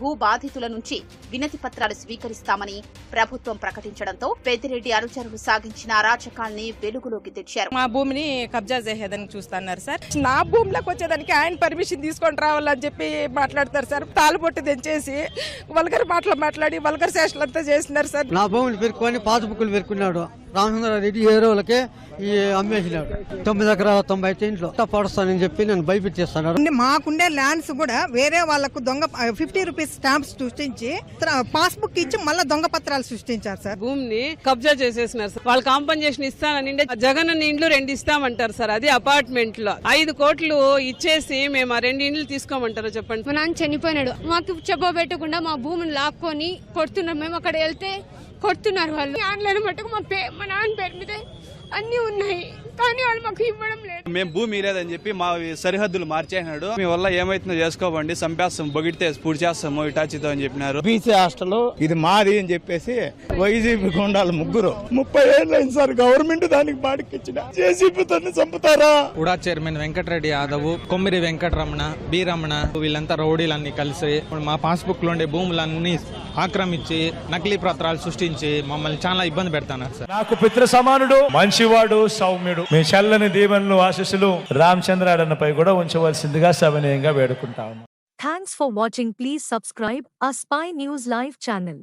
భూ బాధితుల నుంచి వినతి పత్రాలు స్వీకరిస్తామని ప్రభుత్వం ప్రకటించడంతో పెద్దిరెడ్డి అనుచరులు సాగించిన అరాచకాల్ని వెలుగులోకి తెచ్చారు. మా భూమిని కబ్జా చేసేదని చూస్తున్నారు సార్. నా భూమిలోకి వచ్చేదానికి ఆయన పర్మిషన్ తీసుకొని రావాలని చెప్పి మాట్లాడతారు సార్. తాలుబొట్టు తెంచేసి వల్గర్ మాటలు మాట్లాడి వల్గర్ శేషలు అంతా చేసినారు సార్. నా భూములు పెరుక్కొని పాసుబుక్కులు పెరుకున్నాడు రామచంద్రారెడ్డి ఏరోలకే ఈ అమ్మేసినాడు. తొమ్మిది ఎకరాల తొంభై ఐదు ఇంట్లో పడుస్తానని చెప్పి నేను భయపెట్టిస్తున్నాడు ఉండే- మాకుండే ల్యాండ్స్ కూడా వేరే వాళ్ళకు దొంగ ఫిఫ్టీ రూపీస్ స్టాంప్స్ సృష్టించి పాస్బుక్ ఇచ్చి మళ్ళీ దొంగ పత్రాలు సృష్టించారు సార్. భూమిని కబ్జా చేసేసినారు సార్. వాళ్ళు కాంపన్సేషన్ ఇస్తానని జగన్ అన్న ఇండ్లు రెండు ఇస్తామంటారు సార్. అది అపార్ట్మెంట్లో ఐదు కోట్లు ఇచ్చేసి మేము ఆ రెండు ఇండ్లు తీసుకోమంటారు చెప్పండి. మా నాన్న చనిపోయినాడు. మాకు చెప్పబెట్టకుండా మా భూమిని లాక్కొని కొడుతున్నారు మేము అక్కడ వెళ్తే కొడుతున్నారు వాళ్ళు. ఆన్లైన్ మట్టుకు మా పే మా నాన్న పేరు మీద అన్ని ఉన్నాయి. కానీ వాళ్ళు మాకు ఇవ్వడం లేదు. మేము భూమి లేదని చెప్పి మా సరిహద్దులు మార్చేసినాడు. మీ వల్ల ఏమైతుందో చేసుకోబండి చంపేస్తాం బొగిడితే పూర్తి చేస్తాము ఇటాచితో అని చెప్పినారు. బీసీ హాస్టల్ ఇది మాది అని చెప్పేసి వైసీపీ గుండాలు ముగ్గురు. ముప్పై ఏళ్ళు అయింది సార్ గవర్నమెంట్ దానికి బాడికిచ్చిన జేసీపీతో చంపుతారా? ఉడా చైర్మన్ వెంకటరెడ్డి యాదవ్ కొమ్మిరి వెంకటరమణ బి రమణ వీళ్ళంతా రౌడీలన్నీ కలిసి మా పాస్బుక్లో ఉండే భూములన్నీ ఆక్రమించి నకిలీ పత్రాలు సృష్టించి మమ్మల్ని చాలా ఇబ్బంది పెడతాన్నారు సార్. నాకు పితృ సమానుడు మంచివాడు సౌమ్యుడు. మీ చల్లని దీవెనలు ఆశీస్సులు రామచంద్రాడన్నపై కూడా ఉంచవలసిందిగా సవినయంగా వేడుకుంటాము. Thanks for watching please subscribe a spy news live channel.